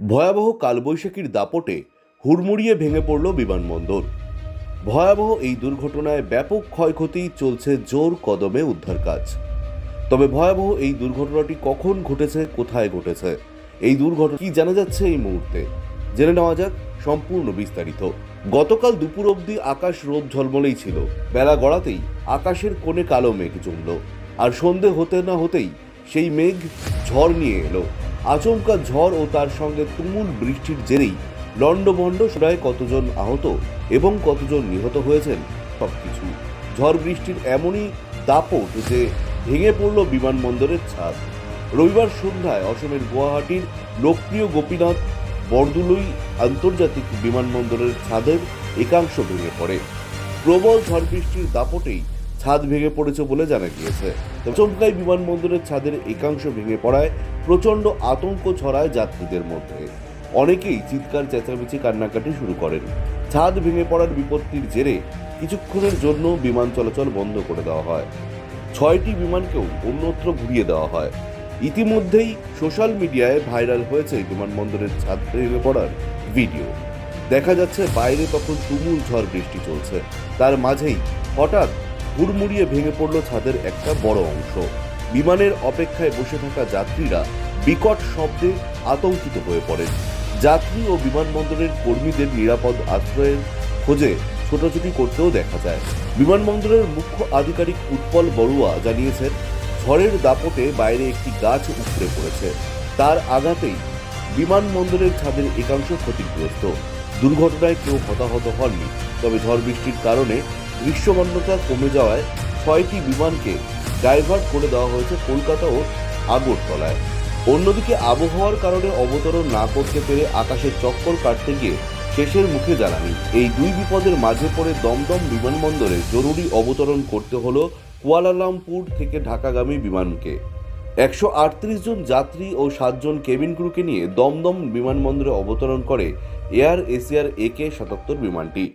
ভয়াবহ কালবৈশাখীর দাপটে হুড়মুড়িয়ে ভেঙে পড়ল বিমানবন্দর। ভয়াবহ এই দুর্ঘটনায় ব্যাপক ক্ষয়ক্ষতি চলছে জোর কদমে উদ্ধার কাজ তবে ভয়াবহ এই দুর্ঘটনাটি কখন ঘটেছে, কোথায় ঘটেছে, এই দুর্ঘটনা কি জানা যাচ্ছে এই মুহূর্তে? জেনে নেওয়া যাক সম্পূর্ণ বিস্তারিত। গতকাল দুপুর অবধি আকাশ রোদ ঝলমলেই ছিল। বেলা গড়াতেই আকাশের কোণে কালো মেঘ জমল। আর সন্ধে হতে না হতেই সেই মেঘ ঝড় নিয়ে এলো। আচমকা ঝড় ও তার সঙ্গে তুমুল বৃষ্টির জেরেই লণ্ডভণ্ড প্রায় কতজন আহত এবং কতজন নিহত হয়েছেন সবকিছু। ঝড় বৃষ্টির এমনই দাপট যে ভেঙে পড়ল বিমানবন্দরের ছাদ। রবিবার সন্ধ্যায় অসমের গুয়াহাটির লোকপ্রিয় গোপীনাথ বরদুলই আন্তর্জাতিক বিমানবন্দরের ছাদের একাংশ ভেঙে পড়ে। প্রবল ঝড় বৃষ্টির দাপটেই ছাদ ভেঙে পড়েছে বলে জানা গিয়েছে। চমকাই বিমানবন্দরের ছাদের একাংশ ভেঙে পড়ায় প্রচণ্ড আতঙ্ক ছড়ায় যাত্রীদের মধ্যে। অনেকেই চিৎকার, চেঁচামেচি, কান্নাকাটি শুরু করেন। ছাদ ভেঙে পড়ার বিপত্তির জেরে কিছুক্ষণের জন্য বিমান চলাচল বন্ধ করে দেওয়া হয়। ছয়টি বিমানকেও অন্যত্র ঘুরিয়ে দেওয়া হয়। ইতিমধ্যেই সোশ্যাল মিডিয়ায় ভাইরাল হয়েছে বিমানবন্দরের ছাদ ভেঙে পড়ার ভিডিও। দেখা যাচ্ছে বাইরে তখন তুমুল ঝড় বৃষ্টি চলছে। তার মাঝেই হঠাৎ হুড়মুড়িয়ে ভেঙে পড়ল ছাদের একটা বড় অংশ। বিমানের অপেক্ষায় বসে থাকা যাত্রীরা বিকট শব্দে আতঙ্কিত হয়ে পড়েন। যাত্রী ও বিমানবন্দরের কর্মীদের নিরাপদ আশ্রয়ের খোঁজে ছোটাছুটি করতেও দেখা যায়। বিমানবন্দরের মুখ্য আধিকারিক উৎপল বড়ুয়া জানিয়েছেন, ঝড়ের দাপটে বাইরে একটি গাছ উপড়ে পড়েছে। তার আঘাতেই বিমানবন্দরের ছাদের একাংশ ক্ষতিগ্রস্ত। দুর্ঘটনায় কেউ হতাহত হননি, তবে ঝড় বৃষ্টির কারণে দৃশ্যমান্যতা কমে যাওয়ায় ছয়টি বিমানকে ডাইভার্ট করে দেওয়া হয়েছে কলকাতা ও আগরতলায়। অন্যদিকে আবহাওয়ার কারণে অবতরণ না করতে পেরে আকাশের চক্কর কাটতে গিয়ে শেষের মুখে জ্বালানি। এই দুই বিপদের মাঝে পড়ে দমদম বিমানবন্দরে জরুরি অবতরণ করতে হলো কুয়ালালামপুর থেকে ঢাকাগামী বিমানকে। একশো আটত্রিশ জন যাত্রী ও সাতজন কেবিন ক্রুকে নিয়ে দমদম বিমানবন্দরে অবতরণ করে এয়ার এশিয়ার একে সাতাত্তর বিমানটি।